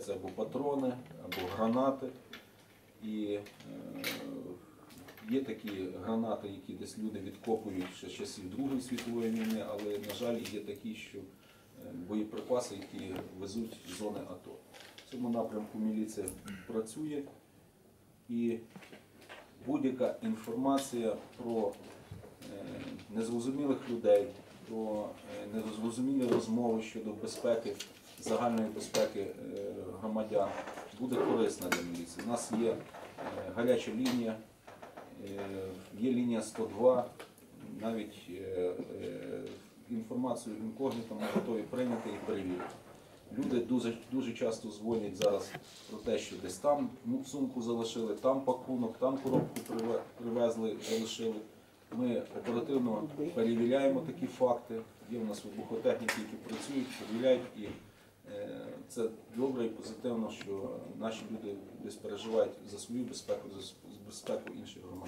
виявляються або патрони, або гранати. І е, є такі гранати, які десь люди відкопують ще з часів Другої світової війни, але, на жаль, є такі, що е, боєприпаси, які везуть з зони АТО. В цьому напрямку міліція працює і будь-яка інформація про е, незрозумілих людей, про незрозумілі розмови щодо безпеки, загальної безпеки е, громадян буде корисна для міліції. У нас є е, гаряча лінія, е, є лінія 102, навіть інформацію інкогніто ми готові прийняти і перевірити. Люди дуже, дуже часто дзвонять зараз про те, що десь там ну, сумку залишили, там пакунок, там коробку привезли, залишили. Ми оперативно перевіряємо такі факти. Є у нас вибухотехніки, які працюють, перевіряють і це добре і позитивно, що наші люди десь переживають за свою безпеку, за безпеку інших громадян.